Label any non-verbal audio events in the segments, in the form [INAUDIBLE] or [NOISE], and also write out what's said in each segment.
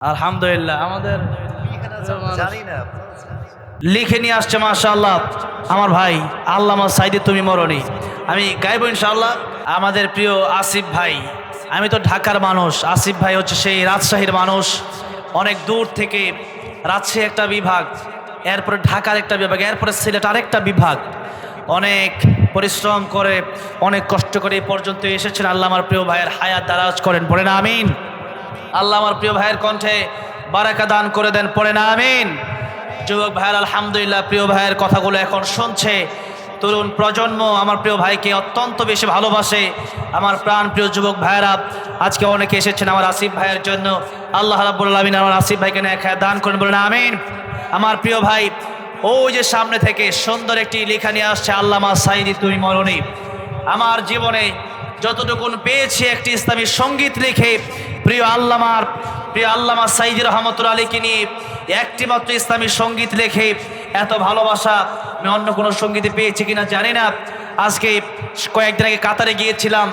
আলহামদুলিল্লাহ, আমাদের লিখে নিয়ে আসছে, মাশাআল্লাহ। আমার ভাই, আল্লামা সাইদি, তুমি মরণি আমি গাইব ইনশাআল্লাহ। আমাদের প্রিয় আসিফ ভাই, আমি তো ঢাকার মানুষ। আসিফ ভাই হচ্ছে সেই রাজশাহীর মানুষ। অনেক দূর থেকে রাজশাহী একটা বিভাগ, এরপরে ঢাকার একটা বিভাগ, এরপরে সিলেট আরেকটা বিভাগ। অনেক পরিশ্রম করে, অনেক কষ্ট করে এই পর্যন্ত এসেছেন। আল্লাহ আমার প্রিয় ভাইয়ের হায়াত দারাজ করেন। পড়ে না আমিন। আল্লাহ আমার প্রিয় ভাইয়ের কণ্ঠে বারাকা দান করে দেন, পড়ে না, আমিন। যুবক ভাইয়ের আলহামদুলিল্লাহ, প্রিয় ভাইয়ের কথাগুলো এখন শুনছে। তরুণ প্রজন্ম আমার প্রিয় ভাইকে অত্যন্ত বেশি ভালোবাসে। আমার প্রাণ প্রিয় যুবক ভাইয়েরা, আজকে অনেকে এসেছেন আমার আসিফ ভাইয়ের জন্য। আল্লাহ রাব্বুল আমিন আমার আসিফ ভাইকে নিয়ে খায় দান করেন, বলেন, আমিন। আমার প্রিয় ভাই, ওই যে সামনে থেকে সুন্দর একটি লেখা নিয়ে আসছে আল্লাহ আল্লামা সাইদি তুমি মরণী। আমার জীবনে যতটুকুন পেয়েছি একটি ইসলামী সংগীত লিখে প্রিয় আল্লামার, প্রিয় আল্লামা সাইদি রহমতুল আলীকে নিয়ে একটি মাত্র ইসলামী সংগীত লেখে এত ভালোবাসা, আমি অন্য কোনো সঙ্গীতে পেয়েছি কিনা জানি না। আজকে কয়েকদিন আগে কাতারে গিয়েছিলাম,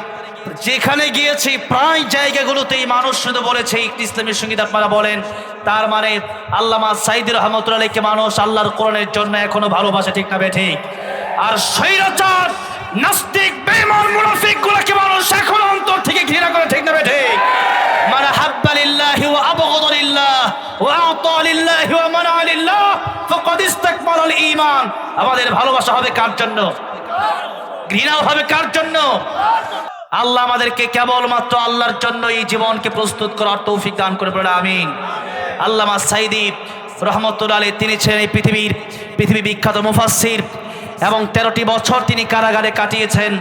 যেখানে গিয়েছি প্রায় জায়গাগুলোতেই মানুষ শুধু বলেছে, একটি ইসলামী সংগীত আপনারা বলেন। তার মানে আল্লামা সাইদি রহমতুল আলীকে মানুষ আল্লাহর কোরআনের জন্য এখনও ভালোবাসা, ঠিক না ঠিক? আর স্বৈরাচার, নাস্তিক বেমান মুনাফিক মানুষ এখন আমাদের ভালোবাসা হবে কার জন্য? ঘৃণা হবে কার জন্য? আল্লাহ আমাদেরকে কেবলমাত্র আল্লাহর জন্য এই জীবনকে প্রস্তুত করার তৌফিক দান করে বলে আমিন। আল্লামা সাইদি রহমতুল আলী তিনি ছিলেন এই পৃথিবীর, পৃথিবী বিখ্যাত মুফাসির এবং তেরোটি বছর তিনি কারাগারে কাটিয়েছেন।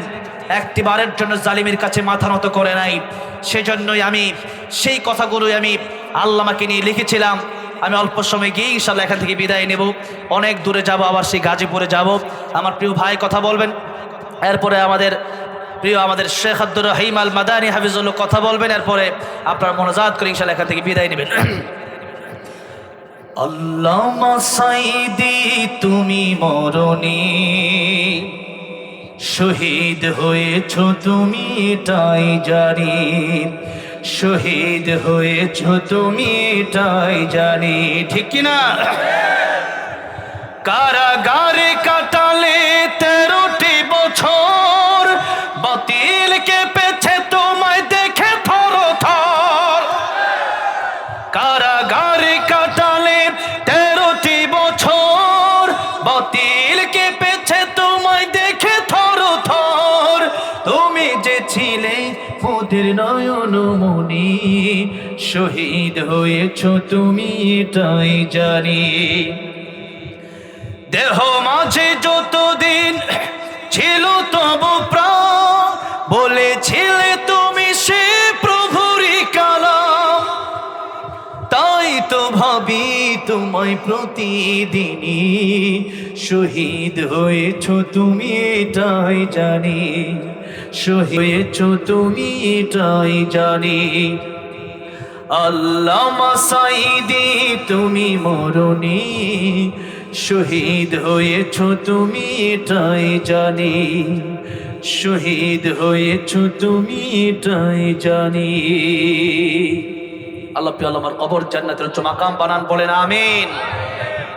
একটি বারের জন্য জালিমের কাছে মাথা নত করে নাই। সেজন্যই আমি সেই কথাগুলোই আমি আল্লামাকে নিয়ে লিখেছিলাম। আমি অল্প সময় গিয়ে ইনশাল্লাহ এখান থেকে বিদায় নেব। অনেক দূরে যাব, আবার সেই গাজীপুরে যাব। আমার প্রিয় ভাই, কথা বলবেন। এরপরে আমাদের প্রিয় আমাদের শেখ আব্দুর রহিম আল মাদানী হাফিজুল্লাহ, কথা বলবেন। এরপরে আপনার মনোজাত করে ইনশাল্লাহ এখান থেকে বিদায় নেবেন। [CLEARS THROAT] সাইদি, তুমি মরণি। শহীদ হয়েছ তুমি, এটাই জানি শহীদ হয়েছ তুমি তাই জানি ঠিক কিনা? কারাগারে কাটালে তেরোটি মোদের নয়ন মনি, শহীদ হয়েছ তুমি এটাই জানি। দেহ মাঝে যতদিন ছিল তব প্রাণ, বলেছিলে তুমি সে প্রভুরই কালাম। তাই তো ভাবি তোমায় প্রতিদিনই শহীদ হয়েছ তুমি এটাই জানি। হয়েছ তুমি এটাই জানি। আল্লামা সাইদি তুমি মরণি শহীদ হয়েছ তুমি এটাই জানি। শহীদ হয়েছ তুমি এটাই জানি। আল্লাহ আল্লাহ, আমার কবর জান্নাতের মাকাম বানান, বলেন আমিন।